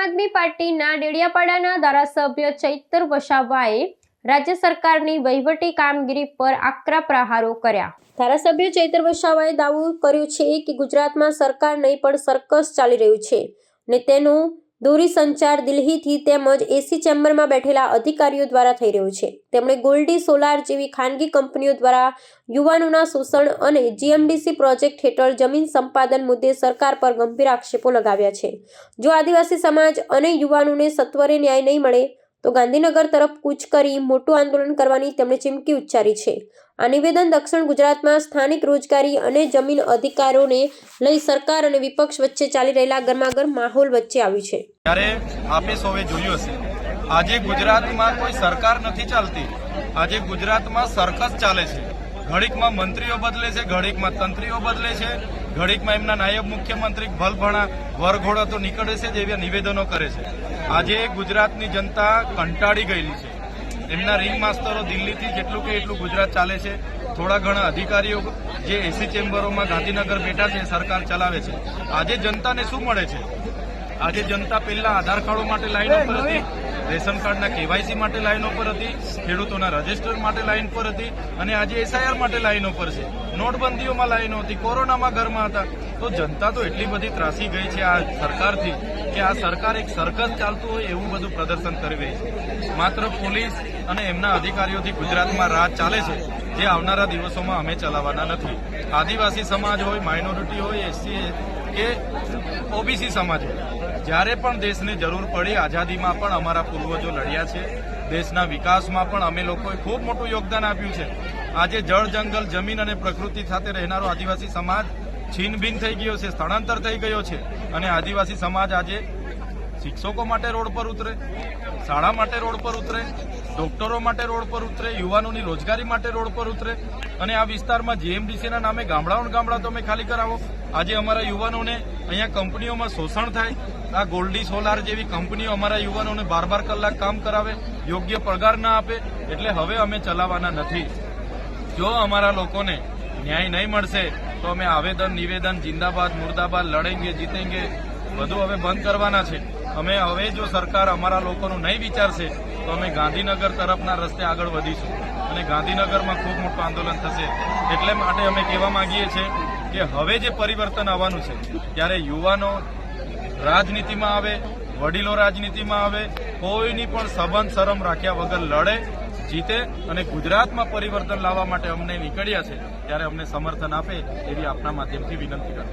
આદમી પાર્ટીના ડેડિયાપાડાના ધારાસભ્ય ચૈતર વસાવાએ રાજ્ય સરકારની વહીવટી કામગીરી પર આકરા પ્રહારો કર્યા. ધારાસભ્ય ચૈતર વસાવાએ દાવો કર્યો છે કે ગુજરાતમાં સરકાર નહીં પણ સર્કસ ચાલી રહ્યું છે ને તેનું દોરી સંચાર દિલ્હીથી તેમજ એસી ચેમ્બરમાં બેઠેલા અધિકારીઓ દ્વારા થઈ રહ્યું છે. તેમણે ગોલ્ડી સોલાર જેવી ખાનગી કંપનીઓ દ્વારા યુવાનોના શોષણ અને જીએમડીસી પ્રોજેક્ટ હેઠળ જમીન સંપાદન મુદ્દે સરકાર પર ગંભીર આક્ષેપો લગાવ્યા છે. જો આદિવાસી સમાજ અને યુવાનોને સત્વરે ન્યાય નહીં મળે તો ગાંધીનગર તરફ કૂચ કરી મોટું આંદોલન કરવાની તેમણે ચીમકી ઉચ્ચારી છે. આ નિવેદન દક્ષિણ ગુજરાતમાં સ્થાનિક રોજગારી અને જમીન અધિકારોને લઈ સરકાર અને વિપક્ષ વચ્ચે ચાલી રહેલા ગરમાગરમ માહોલ વચ્ચે આવ્યું છે. ત્યારે આપે સૌએ જોયું હશે, આજે ગુજરાતમાં કોઈ સરકાર નથી ચાલતી. આજે ગુજરાતમાં સરકસ ચાલે છે. ઘડીકમાં મંત્રીઓ બદલે છે, ઘડીકમાં તંત્રીઓ બદલે છે. ઘડીકમાં એમના નાયબ મુખ્યમંત્રી ભલભણા વરઘોડો તો નીકળે છે જેવા નિવેદનો કરે છે. આજે ગુજરાતની જનતા કંટાળી ગયેલી છે. એમના રિંગ માસ્તરો દિલ્હીથી જેટલું કે એટલું ગુજરાત ચાલે છે. થોડા ઘણા અધિકારીઓ જે એસી ચેમ્બરોમાં ગાંધીનગર બેઠા છે સરકાર ચલાવે છે. આજે જનતાને શું મળે છે? આજે જનતા પહેલા આધાર કાર્ડો માટે લાઈન ઉપર હતી રેશન કાર્ડના કેવાયસી માટે લાઈન ઉપર હતી ખેડૂતોના રજિસ્ટર માટે લાઈન પર હતી અને આજે એસઆઈઆર માટે લાઈનો પર છે. નોટબંધીઓમાં લાઈનો હતી કોરોનામાં ઘરમાં હતા. તો જનતા તો એટલી બધી ત્રાસી ગઈ છે આ સરકારથી કે આ સરકાર એક સરકસ ચાલતું હોય એવું બધું પ્રદર્શન કરી રહી છે. માત્ર પોલીસ અને એમના અધિકારીઓથી ગુજરાતમાં રાજ ચાલે છે જે આવનારા દિવસોમાં અમે ચલાવવાના નથી. આદિવાસી સમાજ હોય માઇનોરિટી હોય એસસી કે ઓબીસી સમાજ. જ્યારે પણ દેશને જરૂર પડી આઝાદીમાં પણ અમારા પૂર્વજો લડ્યા છે. દેશના વિકાસમાં પણ અમે લોકોએ ખૂબ મોટું યોગદાન આપ્યું છે. આજે જળ, જંગલ, જમીન અને પ્રકૃતિ સાથે રહેનારો આદિવાસી સમાજ છીનભીન થઈ ગયો છે, સ્થળાંતર થઈ ગયો છે અને આદિવાસી સમાજ આજે શિક્ષકો માટે રોડ પર ઉતરે, શાળા માટે રોડ પર ઉતરે, ડોક્ટરો માટે રોડ પર ઉતરે, યુવાનોની રોજગારી માટે રોડ પર ઉતરે અને આ વિસ્તારમાં જીએમડીસીના નામે ગામડાઓ ગામડા તમે ખાલી કરાવો. આજે અમારા યુવાનોને અહીંયા કંપનીઓમાં શોષણ થાય, આ ગોલ્ડી સોલાર જેવી કંપનીઓ અમારા યુવાનોને બાર બાર કલાક કામ કરાવે, યોગ્ય પગાર ના આપે, એટલે હવે અમે ચલાવવાના નથી. જો અમારા લોકોને ન્યાય નહીં મળશે, તો અમે આવેદન, નિવેદન, જિંદાબાદ, મુર્દાબાદ, લડેંગે, જીતેંગે, બધું હવે બંધ કરવાના છે. અમે હવે જો સરકાર અમારા લોકોનું નહીં વિચારશે, તો અમે ગાંધીનગર તરફના રસ્તે આગળ વધીશું. અને ગાંધીનગરમાં ખૂબ મોટું આંદોલન થશે. એટલે માટે અમે કહેવા માંગીએ છીએ કે હવે જે પરિવર્તન આવવાનું છે, ત્યારે યુવાનો રાજનીતિમાં આવે, વડીલો રાજનીતિમાં આવે, કોઈની પણ સંબંધ શરમ રાખ્યા વગર લડે, જીતે અને ગુજરાતમાં પરિવર્તન લાવવા માટે અમને નીકળ્યા છે, ત્યારે અમને સમર્થન આપે એવી આપના માધ્યમથી વિનંતી કરું